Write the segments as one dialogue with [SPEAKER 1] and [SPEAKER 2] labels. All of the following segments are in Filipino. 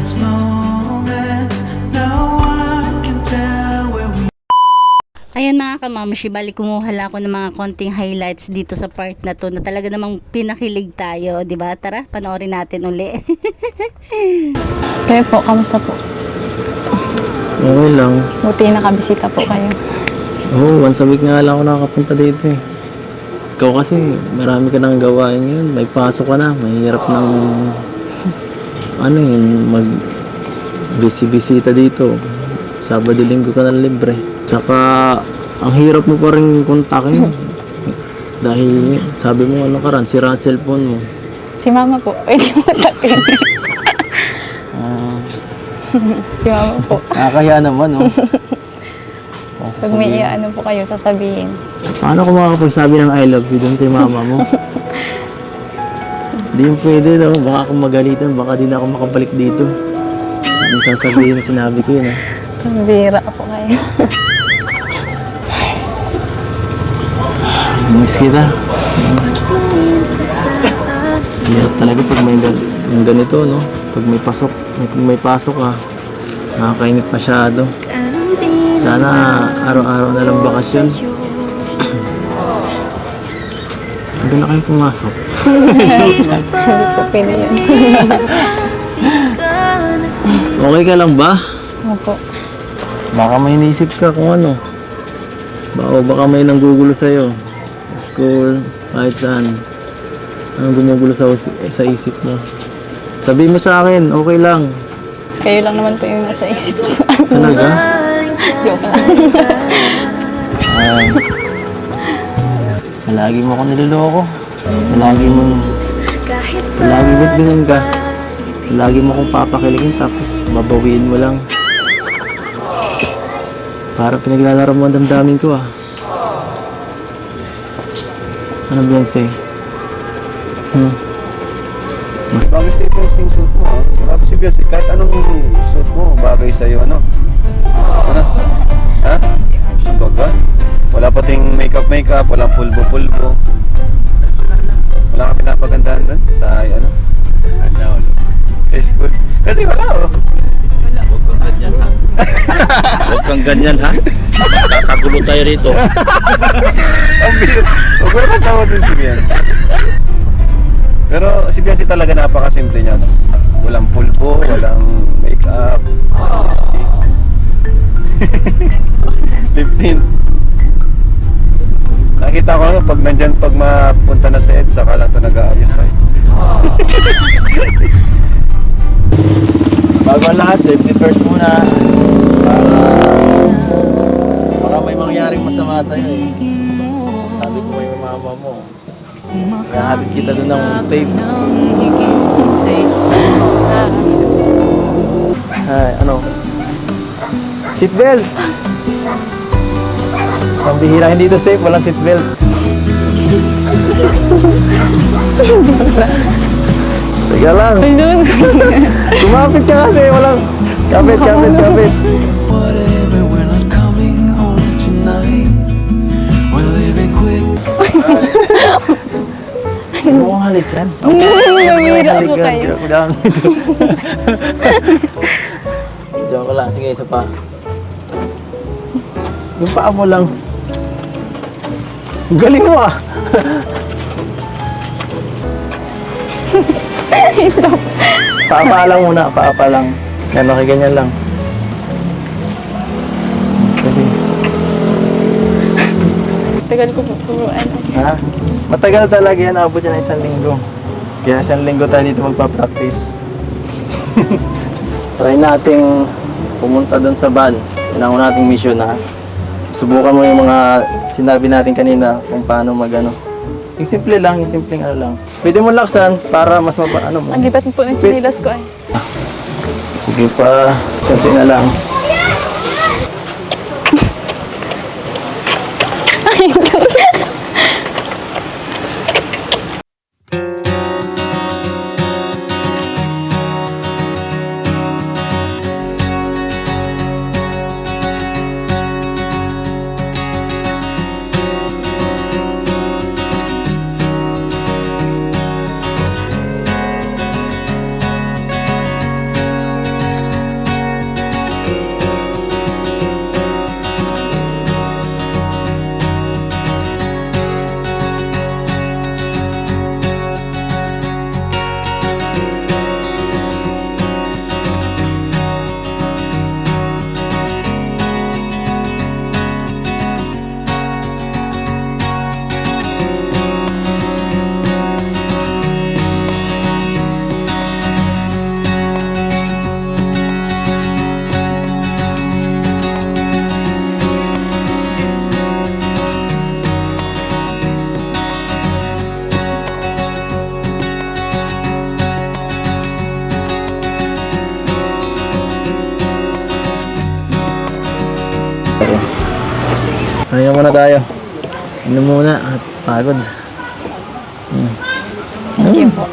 [SPEAKER 1] this moment. No one can tell where we
[SPEAKER 2] Ayan mga kamamushi, balik kumuha lang ako ng mga konting highlights dito sa part na to na talaga namang pinakilig tayo, di ba? Tara, panoorin natin uli.
[SPEAKER 3] Kayo po, kamusta po?
[SPEAKER 4] Okay lang.
[SPEAKER 3] Buti nakabisita po kayo.
[SPEAKER 4] Oo, once a week nga lang ako nakakapunta dito eh. Ikaw kasi, marami ka nang gawain ngayon. May pasok ka na. Mahirap ng, ano yun, mag bisi-bisita dito. Sabado linggo ka na libre. Saka, ang hirap mo pa rin kontakin. Dahil, sabi mo ano ka ran, sira ang cellphone mo.
[SPEAKER 3] Si mama po, pwede mo takin.
[SPEAKER 4] Ah,
[SPEAKER 3] si mama po.
[SPEAKER 4] nakakaya naman, oh.
[SPEAKER 3] Pag may ano po kayo, sasabihin.
[SPEAKER 4] Paano ko makakapagsabi ng I love you doon kay mama mo? Hindi yung pwede no. Baka akong magalitan, baka di na ako makabalik dito. Ano sasabihin na sinabi ko yun ha?
[SPEAKER 3] Bira po kayo.
[SPEAKER 4] Miss kita. Hirap talaga pag may yung ganito no. Pag may pasok, pag may pasok ka, nakakainit masyado. Sana araw-araw na lang bakasyon. Hindi na kayo pumasok.
[SPEAKER 3] Yun.
[SPEAKER 4] Okay ka lang ba?
[SPEAKER 3] Opo.
[SPEAKER 4] Baka may naisip ka kung ano. Baka, baka may nanggugulo sa'yo. Sa school, kahit saan. Anong gumugulo sa, sa isip mo. Sabihin mo sa akin, okay lang.
[SPEAKER 3] Kayo lang naman po yung nasa isip ko.
[SPEAKER 4] Talaga?
[SPEAKER 3] Joke lang.
[SPEAKER 4] Ah, palagi mo ako niloloko. Palagi mo, palagi ba't ganun ka? Palagi mo akong papakiligin tapos babawiin mo lang. Para pinaglalaro mo ang damdamin ko ah. Ano Beyonce? Hmm.
[SPEAKER 5] Bagay sa ito yung suit mo, ha? Grabe si Biasi, kahit anong suit mo, bagay sa'yo, ano? Ano? Ha? Ang baga? Wala pating makeup-makeup, walang pulbo-pulbo. Wala ka pinapagandaan doon sa ano? Ano? Yes, good. Kasi wala oh. Wala.
[SPEAKER 4] Huwag kang ganyan ha. Huwag kang ganyan ha. Tatagulo tayo rito.
[SPEAKER 5] Ang bilis. Huwag ko naman tawad ng Sibian. Pero si Biansi talaga napakasimple niya. Walang pulpo, walang makeup, walang ah. lipstick. 15. Nakikita ko pag nandyan, pag mapunta na sa EDSA, saka lang ito nag-aayos ay. Ah.
[SPEAKER 4] Bago ang lahat, safety first muna. Para, para may mangyaring masama tayo eh. Sabi ko may mama mo. Nahabit kita doon ng safe. Ay, ano? Seatbelt! Pambihira hindi ito safe, walang seatbelt. Teka lang. Kumapit ka kasi, walang... Kapit, kapit, kapit.
[SPEAKER 1] quick.
[SPEAKER 4] Mukhang halikan.
[SPEAKER 3] Namira po kayo.
[SPEAKER 4] ko. Diyan ko lang, sige, isa pa. Yung paa mo lang. Galing mo ah! Paa lang muna, paa lang. Yan, okay, ganyan lang. Sige.
[SPEAKER 3] Tagal ko ano.
[SPEAKER 4] Ha? Matagal talaga yan, abot yan ng isang linggo. Kaya isang linggo tayo dito magpa-practice. Try nating pumunta doon sa van. Yan ang nating mission ha. Subukan mo yung mga sinabi natin kanina kung paano magano. Yung simple lang, yung simpleng ano lang. Pwede mo laksan para mas mapa, ano mo.
[SPEAKER 3] Ang lipat po ng chinilas ko ay.
[SPEAKER 4] Sige pa, konti na lang. Kaya muna tayo. Inom muna at pagod. Hmm.
[SPEAKER 3] Thank you po.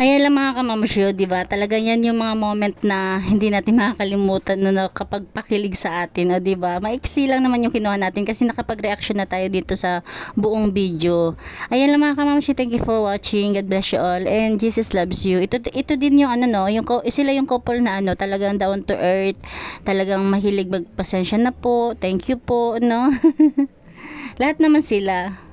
[SPEAKER 2] Ayan lang mga kamamasyo, di ba? Talagang yan yung mga moment na hindi natin makakalimutan na nakapagpakilig sa atin, o di ba? Maiksi lang naman yung kinuha natin kasi nakapag-reaction na tayo dito sa buong video. Ayan lang mga kamamasyo, thank you for watching. God bless you all and Jesus loves you. Ito ito din yung ano no, yung sila yung couple na ano, talagang down to earth, talagang mahilig magpasensya na po. Thank you po, no? Lahat naman sila.